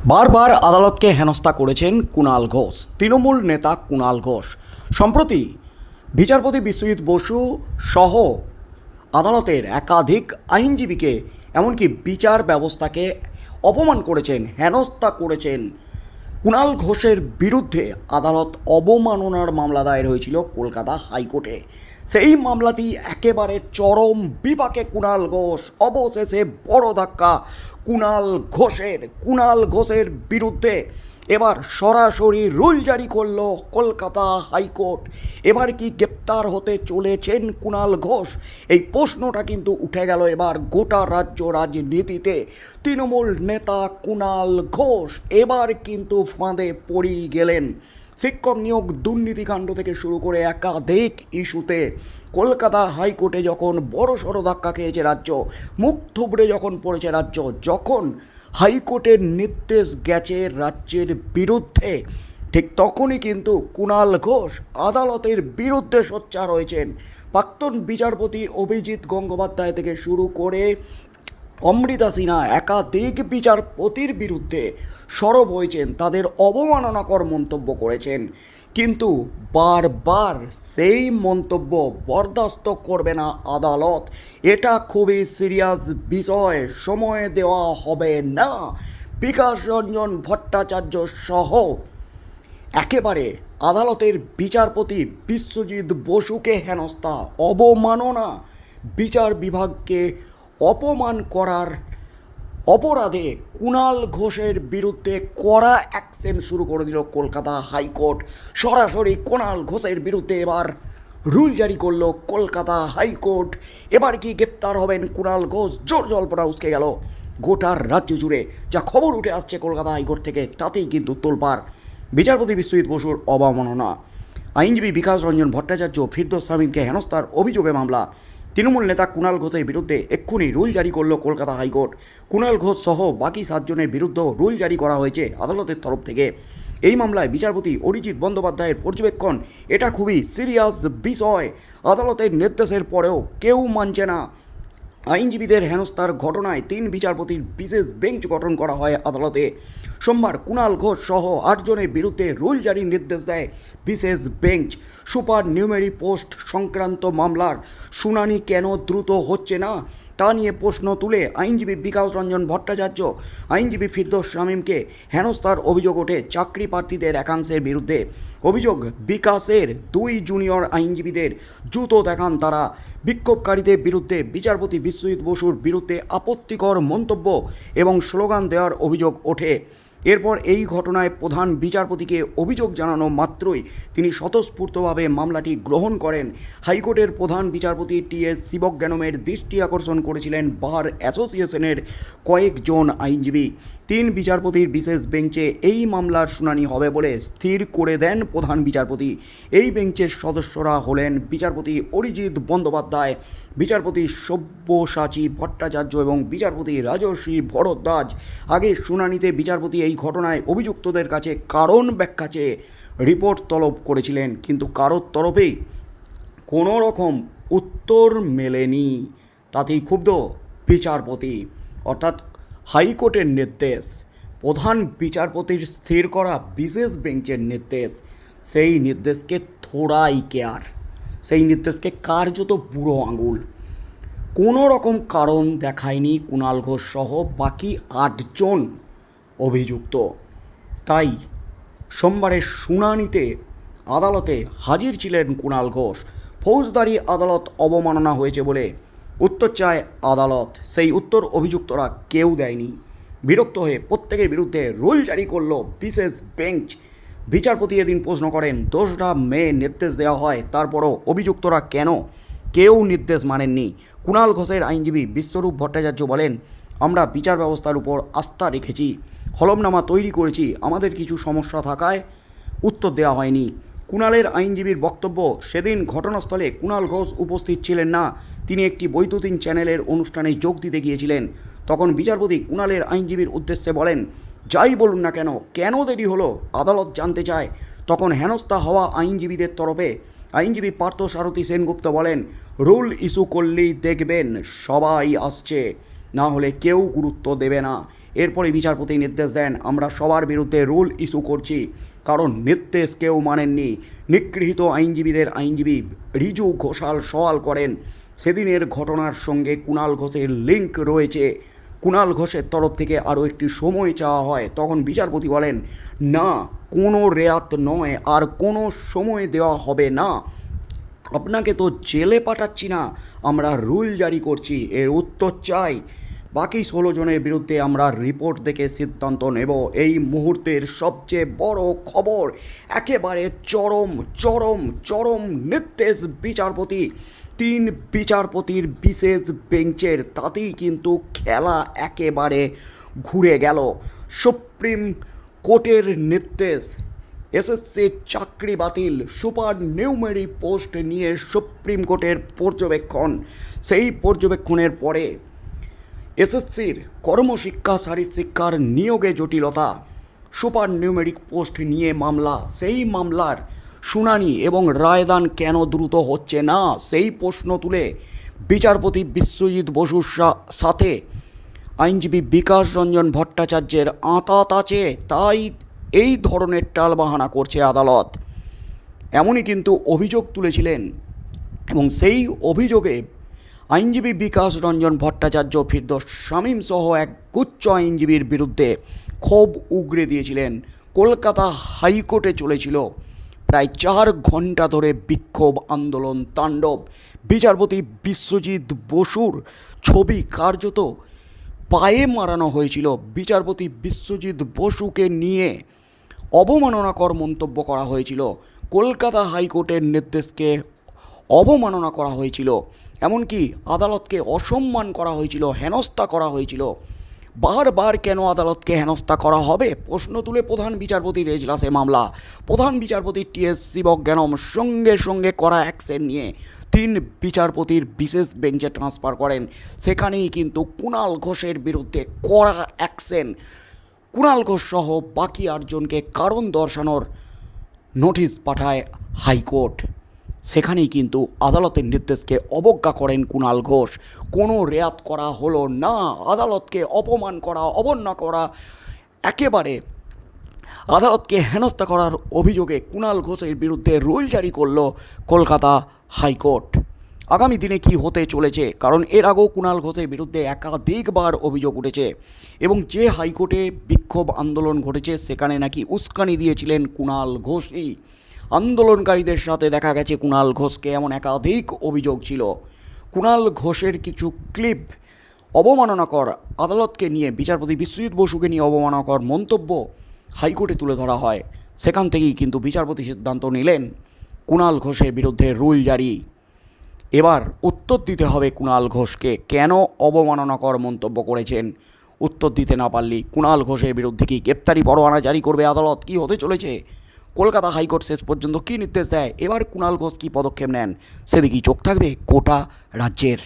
বারবার আদালতকে হেনস্থা করেছেন কুণাল ঘোষ, তৃণমূল নেতা কুণাল ঘোষ। সম্প্রতি বিচারপতি বিশ্বজিৎ বসু সহ আদালতের একাধিক আইনজীবীকে, এমনকি বিচার ব্যবস্থাকে অপমান করেছেন, হেনস্থা করেছেন কুণাল ঘোষের বিরুদ্ধে আদালত অবমাননার মামলা দায়ের হয়েছিল কলকাতা হাইকোর্টে। সেই মামলাটি একেবারে চরম বিপাকে কুণাল ঘোষ অবশেষে বড় ধাক্কা কুণাল ঘোষের কুণাল ঘোষের বিরুদ্ধে এবার সরাসরি রুল জারি করল কলকাতা হাইকোর্ট। এবার কি গ্রেপ্তার হতে চলেছেন কুণাল ঘোষ? এই প্রশ্নটা কিন্তু উঠে গেল এবার গোটা রাজ্য রাজনীতিতে। তৃণমূল নেতা কুণাল ঘোষ এবার কিন্তু ফাঁদে পড়েই গেলেন। শিক্ষক নিয়োগ দুর্নীতিকাণ্ড থেকে শুরু করে একাধিক ইস্যুতে কলকাতা হাইকোর্টে যখন বড় সড়ো ধাক্কা খেয়েছে রাজ্য, মুখ থুবড়ে যখন পড়েছে রাজ্য, যখন হাইকোর্টের নির্দেশ গেছে রাজ্যের বিরুদ্ধে, ঠিক তখনই কিন্তু কুণাল ঘোষ আদালতের বিরুদ্ধে সোচ্চার হয়েছেন। প্রাক্তন বিচারপতি অভিজিৎ গঙ্গোপাধ্যায় থেকে শুরু করে অমৃতা সিনহা একাধিক বিচারপতির বিরুদ্ধে সরব হয়েছেন, তাদের অবমাননাকর মন্তব্য করেছেন। কিন্তু বারবার সেই মন্তব্য বরদাস্ত করবে না আদালত। এটা খুবই সিরিয়াস বিষয়, সময় দেওয়া হবে না। বিকাশ রঞ্জন ভট্টাচার্য সহ একেবারে আদালতের বিচারপতি বিশ্বজিৎ বসুকে হেনস্থা, অবমাননা, বিচার বিভাগকে অপমান করার অপরাধে কুণাল ঘোষের বিরুদ্ধে কড়া অ্যাকশন শুরু করে দিল কলকাতা হাইকোর্ট। সরাসরি কুণাল ঘোষের বিরুদ্ধে এবার রুল জারি করল কলকাতা হাইকোর্ট। এবার কি গ্রেপ্তার হবেন কুণাল ঘোষ? জোর জল্পনা উসকে গেল। গোটার রাজ্য জুড়ে যা খবর উঠে আসছে কলকাতা হাইকোর্ট থেকে, তাতেই কিন্তু তোলপাড়। বিচারপতি বিশ্বজিৎ বসুর অবমাননা। আইনজীবী বিকাশ রঞ্জন ভট্টাচার্য ফিরদোস সামিনকে হেনস্থার অভিযোগে মামলা। তৃণমূল নেতা কুণাল ঘোষের বিরুদ্ধে এক্ষুনি রুল জারি করল কলকাতা হাইকোর্ট। কুণাল ঘোষ সহ বাকি সাতজনের বিরুদ্ধেও রুল জারি করা হয়েছে আদালতের তরফ থেকে। এই মামলায় বিচারপতি অরিজিৎ বন্দ্যোপাধ্যায়ের পর্যবেক্ষণ, এটা খুবই সিরিয়াস বিষয়। আদালতের নির্দেশের পরেও কেউ মানছে না। আইনজীবীদের হেনস্থার ঘটনায় তিন বিচারপতির বিশেষ বেঞ্চ গঠন করা হয় আদালতে। সোমবার কুণাল ঘোষ সহ আটজনের বিরুদ্ধে রুল জারির নির্দেশ দেয় বিশেষ বেঞ্চ। সুপার নিউমেরি পোস্ট সংক্রান্ত মামলার শুনানি কেন দ্রুত হচ্ছে না? তা নিয়ে প্রশ্ন তুলে আইনজীবী বিকাশ রঞ্জন ভট্টাচার্য, আইনজীবী ফিরদোস শামীমকে হেনস্থার অভিযোগ ওঠে চাকরি প্রার্থীদের একাংশের বিরুদ্ধে। অভিযোগ, বিকাশের দুই জুনিয়র আইনজীবীদের জুতো দেখান তারা। বিক্ষোভকারীদের বিরুদ্ধে বিচারপতি বিশ্বজিৎ বসুর বিরুদ্ধে আপত্তিকর মন্তব্য এবং স্লোগান দেওয়ার অভিযোগ ওঠে। এরপর এই ঘটনায় প্রধান বিচারপতিকে অভিযোগ জানানো মাত্রই তিনি স্বতঃস্ফূর্তভাবে মামলাটি গ্রহণ করেন। হাইকোর্টের প্রধান বিচারপতি টি এস শিবজ্ঞানমের দৃষ্টি আকর্ষণ করেছিলেন বার অ্যাসোসিয়েশনের কয়েকজন আইনজীবী। তিন বিচারপতির বিশেষ বেঞ্চে এই মামলার শুনানি হবে বলে স্থির করে দেন প্রধান বিচারপতি। এই বেঞ্চের সদস্যরা হলেন বিচারপতি অরিজিৎ বন্দ্যোপাধ্যায়, বিচারপতি সব্যসাচী ভট্টাচার্য এবং বিচারপতি রাজর্ষি ভরদ্বাজ। আগে শুনানিতে বিচারপতি এই ঘটনায় অভিযুক্তদের কাছে কারণ ব্যাখ্যা চেয়ে রিপোর্ট তলব করেছিলেন, কিন্তু কারোর তরফেই কোনো রকম উত্তর মেলেনি। তাতেই ক্ষুব্ধ বিচারপতি। অর্থাৎ হাইকোর্টের নির্দেশ, প্রধান বিচারপতির স্থির করা বিশেষ বেঞ্চের নির্দেশ, সেই নির্দেশকে থোড়াই কেয়ার। সেই নির্দেশকে কার্যত বুড়ো আঙুল। কোনো রকম কারণ দেখায়নি কুণাল ঘোষ সহ বাকি আটজন অভিযুক্ত। তাই সোমবারের শুনানিতে আদালতে হাজির ছিলেন কুণাল ঘোষ। ফৌজদারি আদালত অবমাননা হয়েছে বলে উত্তর চায় আদালত। সেই উত্তর অভিযুক্তরা কেউ দেয়নি। বিরক্ত হয়ে প্রত্যেকের বিরুদ্ধে রুল জারি করল বিশেষ বেঞ্চ। বিচারপতি এদিন প্রশ্ন করেন দোসরা মেয়ে নির্দেশ দেওয়া হয়, তারপরও অভিযুক্তরা কেন? কেউ নির্দেশ মানেননি। কুণাল ঘোষের আইনজীবী বিশ্বরূপ ভট্টাচার্য বলেন, আমরা বিচার ব্যবস্থার উপর আস্থা রেখেছি হলমনামা তৈরি করেছি, আমাদের কিছু সমস্যা থাকায় উত্তর দেওয়া হয়নি। কুণালের আইনজীবীর বক্তব্য, সেদিন ঘটনাস্থলে কুণাল ঘোষ উপস্থিত ছিলেন না, তিনি একটি বৈদ্যুতিন চ্যানেলের অনুষ্ঠানে যোগ দিতে গিয়েছিলেন। তখন বিচারপতি কুণালের আইনজীবীর উদ্দেশ্যে বলেন, যাই বলুন না কেন কেন দেরি হলো, আদালত জানতে চায়। তখন হেনস্থা হওয়া আইনজীবীদের তরফে আইনজীবী পার্থ সারথী সেনগুপ্ত বলেন রুল ইস্যু করলেই দেখবেন সবাই আসছে, না হলে কেউ গুরুত্ব দেবে না। এরপরে বিচারপতি নির্দেশ দেন, আমরা সবার বিরুদ্ধে রুল ইস্যু করছি, কারণ নির্দেশ কেউ মানেননি। নিগৃহীত আইনজীবীদের আইনজীবী রিজু ঘোষাল সওয়াল করেন, সেদিনের ঘটনার সঙ্গে কুণাল ঘোষের লিঙ্ক রয়েছে। কুণাল ঘোষের তরফ থেকে আরও একটি সময় চাওয়া হয়। তখন বিচারপতি বলেন, না, কোনো রেয়াত নয়, আর কোনো সময় দেওয়া হবে না। আপনাকে তো জেলে পাঠাচ্ছি না, আমরা রুল জারি করছি, এর উত্তর চাই। বাকি ষোলো জনের বিরুদ্ধে আমরা রিপোর্ট দেখে সিদ্ধান্ত নেব। এই মুহূর্তের সবচেয়ে বড় খবর, একেবারে চরম চরম চরম নির্দেশ বিচারপতি। তিন বিচারপতির বিশেষ বেঞ্চের তাতেই কিন্তু খেলা একেবারে ঘুরে গেল। সুপ্রিম কোর্টের নির্দেশ এসএসসি চাকরি বাতিল, সুপার নিউমেরি পোস্ট নিয়ে সুপ্রিম কোর্টের পর্যবেক্ষণ। সেই পর্যবেক্ষণের পরে এসএসসির কর্মশিক্ষা শারীরশিক্ষার নিয়োগে জটিলতা, সুপার নিউমেরিক পোস্ট নিয়ে মামলা, সেই মামলার শুনানি এবং রায়দান কেন দ্রুত হচ্ছে না, সেই প্রশ্ন তুলে বিচারপতি বিশ্বজিৎ বসুর সাথে আইনজীবী বিকাশ রঞ্জন ভট্টাচার্যের আঁতাত আছে। তাই এই ধরনের টালবাহানা করছে আদালত। এমনই কিন্তু অভিযোগ তুলেছিলেন এবং সেই অভিযোগে আইনজীবী বিকাশ রঞ্জন ভট্টাচার্য, ফিরদোস শামীম সহ এক গুচ্ছ আইনজীবীর বিরুদ্ধে ক্ষোভ উগরে দিয়েছিলেন। কলকাতা হাইকোর্টে চলেছিল। প্রায় চার ঘণ্টা ধরে বিক্ষোভ, আন্দোলন, তাণ্ডব। বিচারপতি বিশ্বজিৎ বসুর ছবি কার্যত পায়ে মারানো হয়েছিল। বিচারপতি বিশ্বজিৎ বসুকে নিয়ে অবমাননাকর মন্তব্য করা হয়েছিল। কলকাতা হাইকোর্টের নির্দেশকে অবমাননা করা হয়েছিল। এমনকি আদালতকে অসম্মান করা হয়েছিল, হেনস্থা করা হয়েছিল। বারবার কেন আদালতকে হেনস্থা করা হবে? প্রশ্ন তুলে প্রধান বিচারপতির এজলাসে মামলা। প্রধান বিচারপতি টিএস শিবজ্ঞানম সঙ্গে সঙ্গে করা অ্যাকশন নিয়ে তিন বিচারপতির বিশেষ বেঞ্চে ট্রান্সফার করেন। সেখানেই কিন্তু কুণাল ঘোষের বিরুদ্ধে কড়া অ্যাকশন কুণাল ঘোষ সহ বাকি আটজনকে কারণ দর্শানোর নোটিশ পাঠায় হাইকোর্ট। সেখানেই কিন্তু আদালতের নির্দেশকে অবজ্ঞা করেন কুণাল ঘোষ। কোনো রেয়াত করা হলো না, আদালতকে অপমান করা অবজ্ঞা করা, একেবারে আদালতকে হেনস্থা করার অভিযোগে কুণাল ঘোষের বিরুদ্ধে রুল জারি করল কলকাতা হাইকোর্ট। আগামী দিনে কি হতে চলেছে? কারণ এর আগেও কুণাল ঘোষের বিরুদ্ধে একাধিকবার অভিযোগ উঠেছে। এবং যে হাইকোর্টে বিক্ষোভ আন্দোলন ঘটেছে, সেখানে নাকি উস্কানি দিয়েছিলেন কুণাল ঘোষই। আন্দোলনকারীদের সাথে দেখা গেছে কুণাল ঘোষকে এমন একাধিক অভিযোগ ছিল। কুণাল ঘোষের কিছু ক্লিপ অবমাননাকর আদালতকে নিয়ে বিচারপতি বিশ্বজিৎ বসুকে নিয়ে অবমাননাকর মন্তব্য হাইকোর্টে তুলে ধরা হয়। সেখান থেকেই কিন্তু বিচারপতি সিদ্ধান্ত নিলেন কুণাল ঘোষের বিরুদ্ধে রুল জারি। এবার উত্তর দিতে হবে কুণাল ঘোষকে। কেন অবমাননাকর মন্তব্য করেছেন? উত্তর দিতে না পারলে কুণাল ঘোষের বিরুদ্ধে কি গ্রেপ্তারি পরোয়ানা জারি করবে আদালত? কি হতে চলেছে? কলকাতা হাইকোর্ট শেষ পর্যন্ত কী নির্দেশ দেয়? এবার কুণাল ঘোষ কী পদক্ষেপ নেন? সেদিকেই চোখ থাকবে কোটা রাজ্যের।